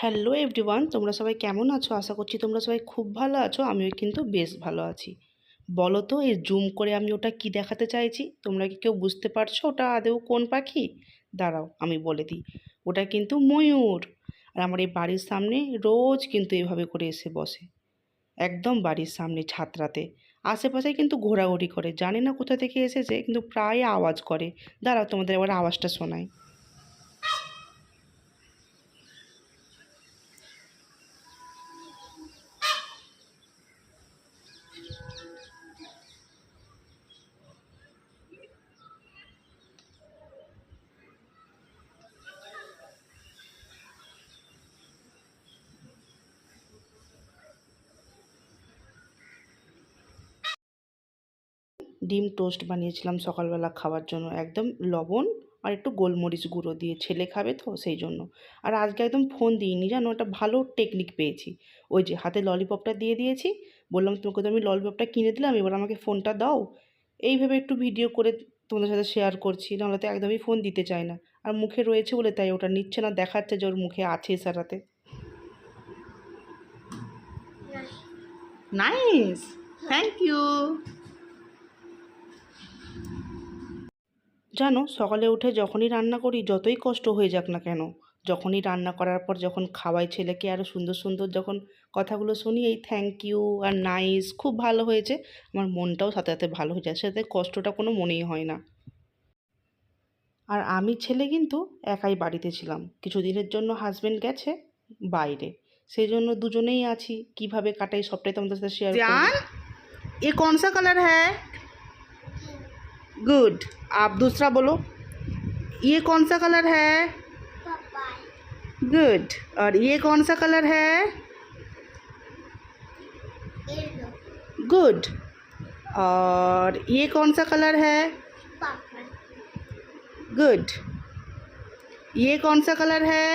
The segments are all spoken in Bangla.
হ্যালো এভরিওয়ান তোমরা সবাই কেমন আছো? আশা করছি তোমরা সবাই খুব ভালো আছো, আমিও কিন্তু বেশ ভালো আছি। বলো তো এই জুম করে আমি ওটা কি দেখাতে চাইছি? তোমরা কি কেউ বুঝতে পারছ ওটা আদেও কোন পাখি? দাঁড়াও, আমি বলে দিই, ওটা কিন্তু ময়ূর। আর আমার এই বাড়ির সামনে রোজ কিন্তু এভাবে করে এসে বসে। একদম বাড়ির সামনে ছাত্রাতে। আশেপাশে কিন্তু ঘোরাঘুরি করে। জানি না কোথা থেকে এসেছে, কিন্তু প্রায় আওয়াজ করে। দাঁড়াও, তোমাদের এবার আওয়াজটা শোনাই। ডিম টোস্ট বানিয়েছিলাম সকালবেলা খাওয়ার জন্য। একদম লবণ আর একটু গোলমরিচ গুঁড়ো দিয়ে ছেলে খাবে তো সেই জন্য। আর আজকে একদম ফোন দিইনি জানো? একটা ভালো টেকনিক পেয়েছি। ওই যে হাতে ললিপপটা দিয়ে দিয়েছি। বললাম তোমাকে তো আমি ললিপপটা কিনে দিলাম এবার আমাকে ফোনটা দাও। এইভাবে একটু ভিডিও করে তোমাদের সাথে শেয়ার করছি নাহলে তো একদমই ফোন দিতে চায় না। আর মুখে রয়েছে বলে তাই ওটা নিচ্ছে না দেখাচ্ছে যে ওর মুখে আছে সারাতে। নাইস থ্যাংক ইউ জানো, সকালে উঠে যখনই রান্না করি, যতই কষ্ট হয়ে যাক না কেন, যখনই রান্না করার পর যখন খাওয়াই ছেলেকে আরও সুন্দর সুন্দর যখন কথাগুলো শুনি, এই থ্যাংক ইউ আর নাইস খুব ভালো হয়েছে, আমার মনটাও সাথে সাথে ভালো হয়ে যায় সাথে কষ্টটা কোনো মনেই হয় না। আর আমি ছেলে কিন্তু একাই বাড়িতে ছিলাম, কিছুদিনের জন্য হাজব্যান্ড গেছে বাইরে, সেই জন্য দুজনেই আছি, কীভাবে কাটাই সবটাই তোমাদের সাথে শেয়ার এ কনসা কালার হ্যাঁ गुड आप दूसरा बोलो ये कौन सा कलर है गुड और ये कौन सा कलर है गुड और ये कौन सा कलर है गुड ये कौन सा कलर है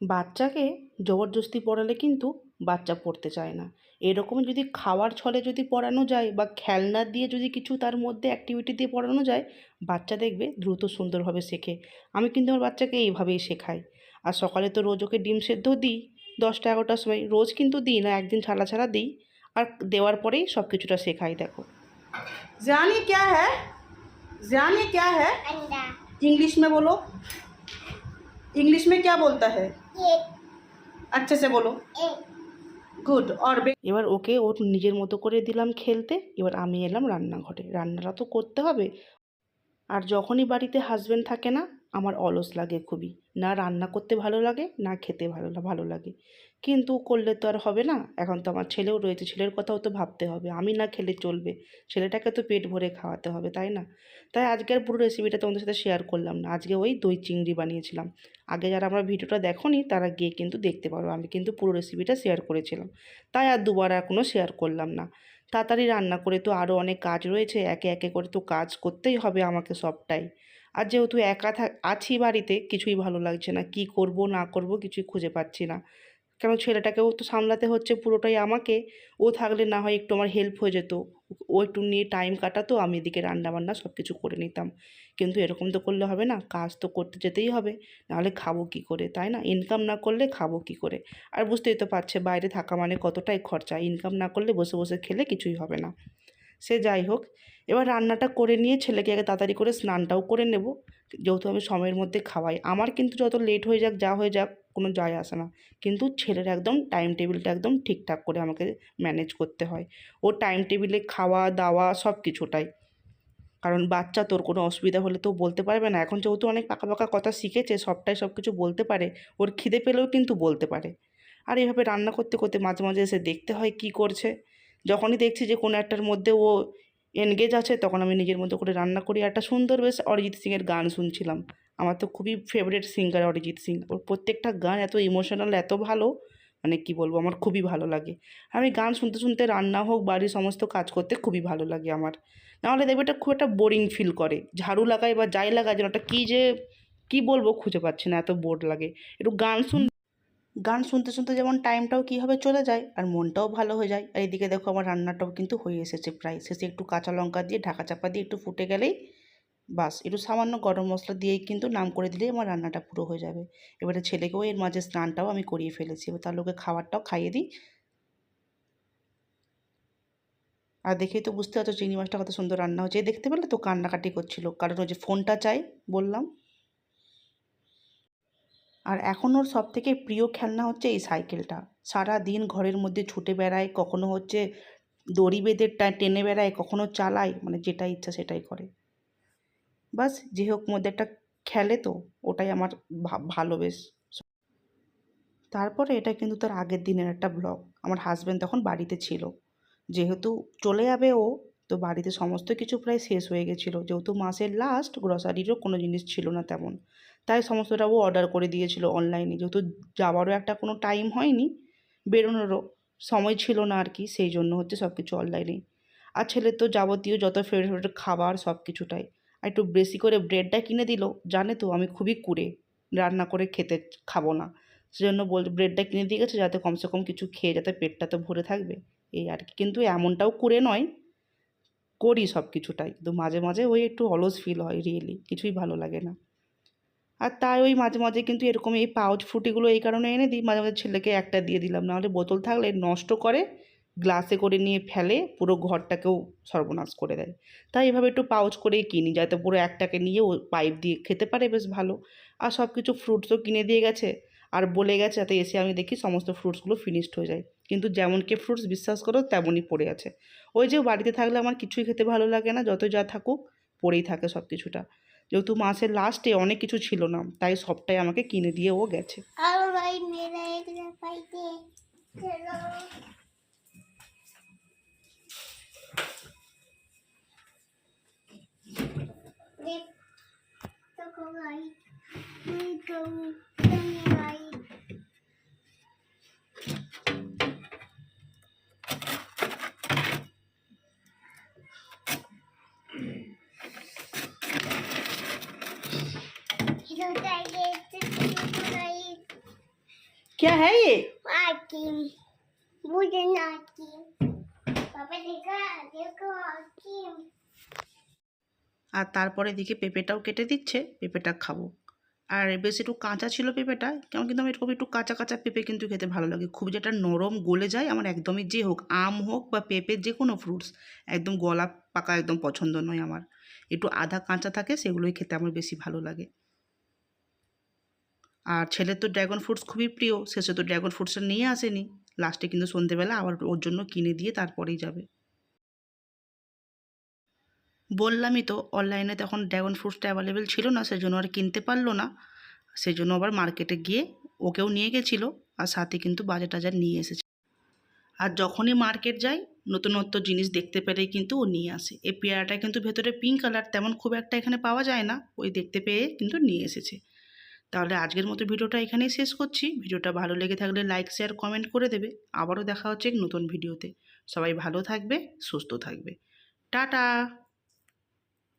বাচ্চাকে জবরদস্তি পড়ালে কিন্তু বাচ্চা পড়তে চায় না এরকম যদি খাওয়ার ছলে যদি পড়ানো যায় বা খেলনা দিয়ে যদি কিছু তার মধ্যে অ্যাক্টিভিটি দিয়ে পড়ানো যায় বাচ্চা দেখবে দ্রুত সুন্দরভাবে শেখে আমি কিন্তু আমার বাচ্চাকে এইভাবেই শেখাই আর সকালে তো রোজ ওকে ডিম সেদ্ধ দিই দশটা এগারোটার সময় রোজ কিন্তু দিই না একদিন ছাড়া ছাড়া দিই আর দেওয়ার পরেই সব কিছুটা শেখাই দেখো जान ये क्या है जान ये क्या है अंडा इंग्लिश में बोलो इंग्लिश में क्या बोलता है एक अच्छे से बोलो एक গুড অরবে এবার ওকে ওর নিজের মতো করে দিলাম খেলতে। এবার আমি এলাম রান্নাঘরে। রান্নাটা তো করতে হবে। আর যখনই বাড়িতে হাজব্যান্ড থাকে না আমার অলস লাগে খুবই। না রান্না করতে ভালো লাগে, না খেতে ভালো ভালো লাগে। কিন্তু করলে তো আর হবে না। এখন তো আমার ছেলেও রয়েছে, ছেলের কথাও তো ভাবতে হবে। আমি না খেলে চলবে। ছেলেটাকে তো পেট ভরে খাওয়াতে হবে, তাই না? তাই আজকের পুরো রেসিপিটা তোমাদের সাথে শেয়ার করলাম না। আজকে ওই দই চিংড়ি বানিয়েছিলাম। আগে যারা আমার ভিডিওটা দেখোনি, তারা গিয়ে কিন্তু দেখতে পারো। আমি কিন্তু পুরো রেসিপিটা শেয়ার করেছিলাম। তাই আর দুবার আর কোনো শেয়ার করলাম না। তাড়াতাড়ি রান্না করে তো আরও অনেক কাজ রয়েছে। একে একে করে তো কাজ করতেই হবে আমাকে সবটাই। আর যেহেতু একা আছি বাড়িতে, কিছুই ভালো লাগছে না। কি করব, না করব কিছুই খুঁজে পাচ্ছি না। কেন ছেলেটাকেও তো সামলাতে হচ্ছে পুরোটাই আমাকে। ও থাকলে না হয় একটু আমার হেল্প হয়ে যেত। ও একটু নিয়ে টাইম কাটাতো, আমি এদিকে রান্নাবান্না সব কিছু করে নিতাম। কিন্তু এরকম তো করলে হবে না, কাজ তো করতে যেতেই হবে। নাহলে খাব কী করে, তাই না? ইনকাম না করলে খাব কী করে? আর বুঝতেই তো পারছে, বাইরে থাকা মানে কতটাই খরচা। ইনকাম না করলে বসে বসে খেলে কিছুই হবে না। সে যাই হোক, এবার রান্নাটা করে নিয়ে ছেলেকে আগে তাড়াতাড়ি করে স্নানটাও করে নেব। যেহেতু আমি সময়ের মধ্যে খাওয়াই। আমার কিন্তু যত লেট হয়ে যাক, যা হয়ে যাক, কোনো যায় আসে না। কিন্তু ছেলের একদম টাইম টেবিলটা একদম ঠিকঠাক করে আমাকে ম্যানেজ করতে হয়। ও টাইম টেবিলে খাওয়া, দাওয়া সব কিছুটাই। কারণ বাচ্চা তোর কোনো অসুবিধা হলে তো বলতে পারবে না। এখন যেহেতু অনেক পাকা পাকা কথা শিখেছে, সবটাই সব কিছু বলতে পারে, ওর খিদে পেলেও কিন্তু বলতে পারে। আর এইভাবে রান্না করতে করতে মাঝে মাঝে এসে দেখতে হয় কি করছে। যখনই দেখছি যে কোনো একটার মধ্যে ও এনগেজ আছে, তখন আমি নিজের মতো করে রান্না করি। একটা সুন্দর বেশ অরিজিৎ সিংয়ের গান শুনছিলাম। আমার তো খুবই ফেভারিট সিঙ্গার অরিজিৎ সিং। ওর প্রত্যেকটা গান এত ইমোশনাল এত ভালো মানে কি বলব, আমার খুবই ভালো লাগে। আমি গান শুনতে শুনতে রান্না হোক, বাড়ির সমস্ত কাজ করতে খুবই ভালো লাগে আমার। নাহলে দেখবে এটা খুব একটা বোরিং ফিল করে। ঝাড়ু লাগাই বা যাই লাগাই যেন ওটা কী যে, কী বলব খুঁজে পাচ্ছি না, এত বোর লাগে। একটু গান শুন গান শুনতে শুনতে যেমন টাইমটাও কীভাবে চলে যায়, আর মনটাও ভালো হয়ে যায়। আর এদিকে দেখো আমার রান্নাটাও কিন্তু হয়ে এসেছে প্রায়। শেষে একটু কাঁচা লঙ্কা দিয়ে ঢাকা চাপা দিয়ে একটু ফুটে গেলেই বাস। একটু সামান্য গরম মশলা দিয়েই কিন্তু নাম করে দিলেই আমার রান্নাটা পুরো হয়ে যাবে। এবারে ছেলেকেও এর মাঝে স্নানটাও আমি করিয়ে ফেলেছি। এবার তার লোকে খাবারটাও খাইয়ে দিই। আর দেখেই তো বুঝতে পারছ চিংড়ি মাছটা কত সুন্দর রান্না হচ্ছে। দেখতে পেলে তো কান্নাকাটি করছিল। কারণ ওই যে ফোনটা চাই বললাম। আর এখন ওর সব থেকে প্রিয় খেলনা হচ্ছে এই সাইকেলটা। সারা দিন ঘরের মধ্যে ছুটে বেড়ায়, কখনো হচ্ছে দড়ি বেঁধে টেনে বেড়ায়, কখনো চালায় মানে যেটা ইচ্ছা সেটাই করে। বাস, যে হোক মধ্যে একটা খেলে তো, ওটাই আমার ভালো বেশ। তারপরে এটা কিন্তু তার আগের দিনের একটা ব্লগ আমার হাজব্যান্ড তখন বাড়িতে ছিল। যেহেতু চলে যাবে ও, তো বাড়িতে সমস্ত কিছু প্রায় শেষ হয়ে গেছিল। যেহেতু মাসের লাস্ট গ্রসারিরও কোনো জিনিস ছিল না তেমন। তাই সমস্তটা ও অর্ডার করে দিয়েছিল অনলাইনে যেহেতু যাওয়ারও একটা কোনো টাইম হয়নি, বেরোনোরও সময় ছিল না আর কি, সেই জন্য হচ্ছে সব কিছু অনলাইনেই আর ছেলের তো যাবতীয় যত ফেভারিট খাবার সব কিছুটাই আর একটু বেশি করে ব্রেডটা কিনে দিল, জানে তো আমি খুবই কুড়ে, রান্না করে খেতে খাব না। সেজন্য বল ব্রেডটা কিনে দিয়ে গেছে, যাতে কমসে কম কিছু খেয়ে যাতে পেটটা তো ভরে থাকবে। এই আর কি। কিন্তু এমনটাও কুড়ে নয়, করি সব কিছুটাই কিন্তু মাঝে মাঝে ওই একটু অলস ফিল হয় রিয়েলি কিছুই ভালো লাগে না। আর তাই ওই মাঝে মাঝে কিন্তু এরকম এই পাউচ ফ্রুটিগুলো এই কারণে এনে দিই। মাঝে মাঝে ছেলেকে একটা দিয়ে দিলাম। নাহলে বোতল থাকলে নষ্ট করে গ্লাসে করে নিয়ে ফেলে পুরো ঘরটাকেও সর্বনাশ করে দেয়। তাই এভাবে একটু পাউচ করেই কিনি যাতে পুরো একটাকে নিয়ে ও পাইপ দিয়ে খেতে পারে বেশ ভালো। আর সব কিছু ফ্রুটসও কিনে দিয়ে গেছে। আর বলে গেছে যাতে এসে আমি দেখি সমস্ত ফ্রুটসগুলো ফিনিশড হয়ে যায়। কিন্তু যেমনকে ফ্রুটস বিশ্বাস করো তেমনই পড়ে আছে। ওই যে বাড়িতে থাকলে আমার কিছুই খেতে ভালো লাগে না। যত যা থাকুক পড়েই থাকে সব কিছুটা যেহেতু মাসের লাস্টে অনেক কিছু ছিল না তাই সবটাই আমাকে কিনে দিয়ে ও গেছে। क्या है ये आकिम मुझे नाकिम पापा देखा देखो आकिम আর তারপরে দিকে পেঁপেটাও কেটে দিচ্ছে পেঁপেটা খাবো আর বেশ একটু কাঁচা ছিল পেঁপেটা কেমন কিন্তু আমার এরকম একটু কাঁচা কাঁচা পেঁপে কিন্তু খেতে ভালো লাগে খুব যেটা নরম গলে যায় আমার একদমই যে হোক আম হোক বা পেঁপের যে কোনো ফ্রুটস একদম গলা পাকা একদম পছন্দ নয় আমার একটু আধা কাঁচা থাকে সেগুলোই খেতে আমার বেশি ভালো লাগে আর ছেলের তো ড্রাগন ফ্রুটস খুবই প্রিয় শেষে তো ড্রাগন ফ্রুটসটা নিয়ে আসেনি। লাস্টে কিন্তু সন্ধেবেলা আবার ওর জন্য কিনে দিয়ে তারপরেই যাবে। বললামই তো অনলাইনে তখন ড্রাগন ফ্রুটসটা অ্যাভেলেবেল ছিল না, সেজন্য আর কিনতে পারল না। সেই জন্য আবার মার্কেটে গিয়ে ওকেও নিয়ে গেছিল আর সাথে কিন্তু বাজার টাজার নিয়ে এসেছে। আর যখনই মার্কেট যাই, নতুনত্ব জিনিস দেখতে পেলেই কিন্তু ও নিয়ে আসে। এই পেয়ারাটা কিন্তু ভেতরে পিঙ্ক কালার তেমন খুব একটা এখানে পাওয়া যায় না, ওই দেখতে পেয়ে কিন্তু নিয়ে এসেছে। তাহলে আজকের মতো ভিডিওটা এখানেই শেষ করছি। ভিডিওটা ভালো লেগে থাকলে লাইক শেয়ার কমেন্ট করে দেবে। আবারও দেখা হচ্ছে নতুন ভিডিওতে। সবাই ভালো থাকবে, সুস্থ থাকবে। টাটা!